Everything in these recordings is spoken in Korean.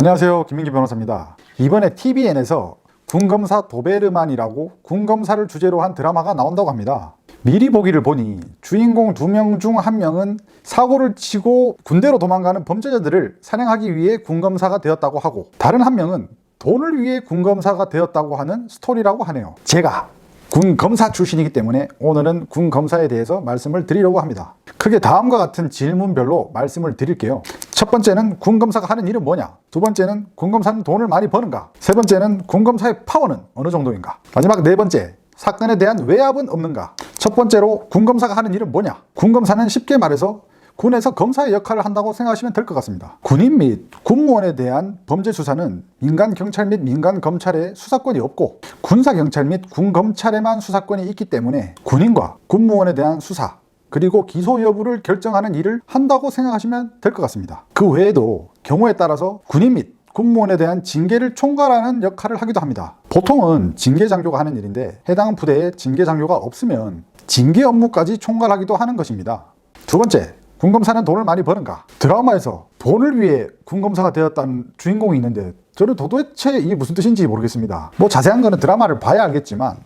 안녕하세요. 김민기 변호사입니다. 이번에 TVN에서 군검사 도베르만이라고 군검사를 주제로 한 드라마가 나온다고 합니다. 미리 보기를 보니 주인공 두 명 중 한 명은 사고를 치고 군대로 도망가는 범죄자들을 사냥하기 위해 군검사가 되었다고 하고 다른 한 명은 돈을 위해 군검사가 되었다고 하는 스토리라고 하네요. 제가 군 검사 출신이기 때문에 오늘은 군 검사에 대해서 말씀을 드리려고 합니다. 크게 다음과 같은 질문별로 말씀을 드릴게요. 첫 번째는 군검사가 하는 일은 뭐냐? 두 번째는 군검사는 돈을 많이 버는가? 세 번째는 군검사의 파워는 어느 정도인가? 마지막 네 번째, 사건에 대한 외압은 없는가? 첫 번째로 군검사가 하는 일은 뭐냐? 군검사는 쉽게 말해서 군에서 검사의 역할을 한다고 생각하시면 될 것 같습니다. 군인 및 군무원에 대한 범죄 수사는 민간 경찰 및 민간 검찰에 수사권이 없고 군사 경찰 및 군 검찰에만 수사권이 있기 때문에 군인과 군무원에 대한 수사 그리고 기소 여부를 결정하는 일을 한다고 생각하시면 될 것 같습니다. 그 외에도 경우에 따라서 군인 및 군무원에 대한 징계를 총괄하는 역할을 하기도 합니다. 보통은 징계 장교가 하는 일인데 해당 부대에 징계 장교가 없으면 징계 업무까지 총괄하기도 하는 것입니다. 두 번째, 군검사는 돈을 많이 버는가? 드라마에서 돈을 위해 군검사가 되었다는 주인공이 있는데 저는 도대체 이게 무슨 뜻인지 모르겠습니다. 뭐 자세한 거는 드라마를 봐야 알겠지만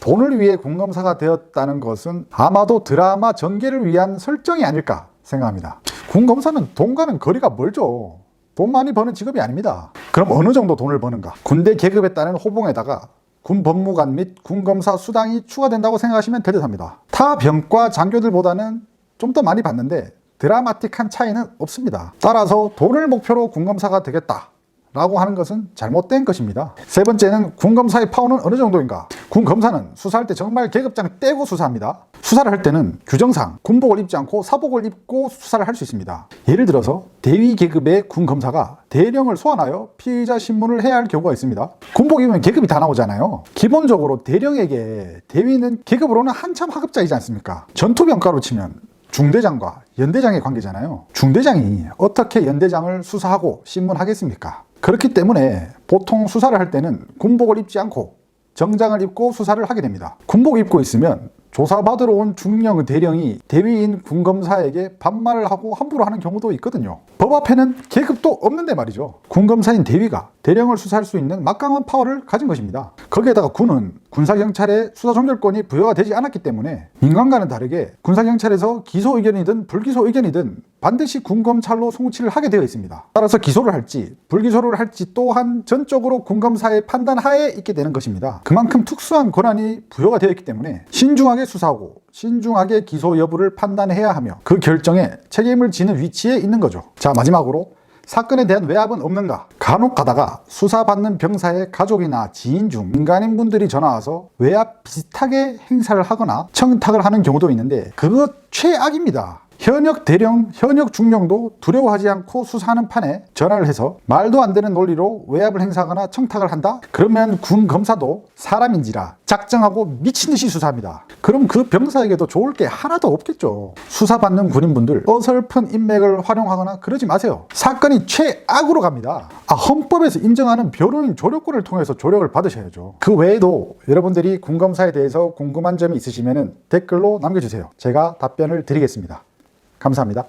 돈을 위해 군검사가 되었다는 것은 아마도 드라마 전개를 위한 설정이 아닐까 생각합니다. 군검사는 돈과는 거리가 멀죠. 돈 많이 버는 직업이 아닙니다. 그럼 어느 정도 돈을 버는가? 군대 계급에 따른 호봉에다가 군 법무관 및 군검사 수당이 추가된다고 생각하시면 될 듯합니다. 타 병과 장교들보다는 좀 더 많이 받는데 드라마틱한 차이는 없습니다. 따라서 돈을 목표로 군검사가 되겠다. 라고 하는 것은 잘못된 것입니다. 세 번째는 군검사의 파워는 어느 정도인가? 군검사는 수사할 때 정말 계급장 떼고 수사합니다. 수사를 할 때는 규정상 군복을 입지 않고 사복을 입고 수사를 할 수 있습니다. 예를 들어서 대위 계급의 군검사가 대령을 소환하여 피의자 신문을 해야 할 경우가 있습니다. 군복 입으면 계급이 다 나오잖아요. 기본적으로 대령에게 대위는 계급으로는 한참 하급자이지 않습니까? 전투병가로 치면 중대장과 연대장의 관계잖아요. 중대장이 어떻게 연대장을 수사하고 신문하겠습니까? 그렇기 때문에 보통 수사를 할 때는 군복을 입지 않고 정장을 입고 수사를 하게 됩니다. 군복 입고 있으면 조사받으러 온 중령 대령이 대위인 군검사에게 반말을 하고 함부로 하는 경우도 있거든요. 법 앞에는 계급도 없는데 말이죠. 군검사인 대위가 대령을 수사할 수 있는 막강한 파워를 가진 것입니다. 거기에다가 군은 군사경찰에 수사 종결권이 부여가 되지 않았기 때문에 민간과는 다르게 군사경찰에서 기소 의견이든 불기소 의견이든 반드시 군검찰로 송치를 하게 되어 있습니다. 따라서 기소를 할지 불기소를 할지 또한 전적으로 군검사의 판단 하에 있게 되는 것입니다. 그만큼 특수한 권한이 부여가 되어 있기 때문에 신중하게 수사하고 신중하게 기소 여부를 판단해야 하며 그 결정에 책임을 지는 위치에 있는 거죠. 자 마지막으로 사건에 대한 외압은 없는가? 간혹 가다가 수사받는 병사의 가족이나 지인 중 민간인 분들이 전화 와서 외압 비슷하게 행사를 하거나 청탁을 하는 경우도 있는데 그거 최악입니다. 현역 대령, 현역 중령도 두려워하지 않고 수사하는 판에 전화를 해서 말도 안 되는 논리로 외압을 행사하거나 청탁을 한다? 그러면 군 검사도 사람인지라 작정하고 미친 듯이 수사합니다. 그럼 그 병사에게도 좋을 게 하나도 없겠죠. 수사받는 군인분들 어설픈 인맥을 활용하거나 그러지 마세요. 사건이 최악으로 갑니다. 아, 헌법에서 인정하는 변호인 조력권을 통해서 조력을 받으셔야죠. 그 외에도 여러분들이 군 검사에 대해서 궁금한 점이 있으시면 댓글로 남겨주세요. 제가 답변을 드리겠습니다. 감사합니다.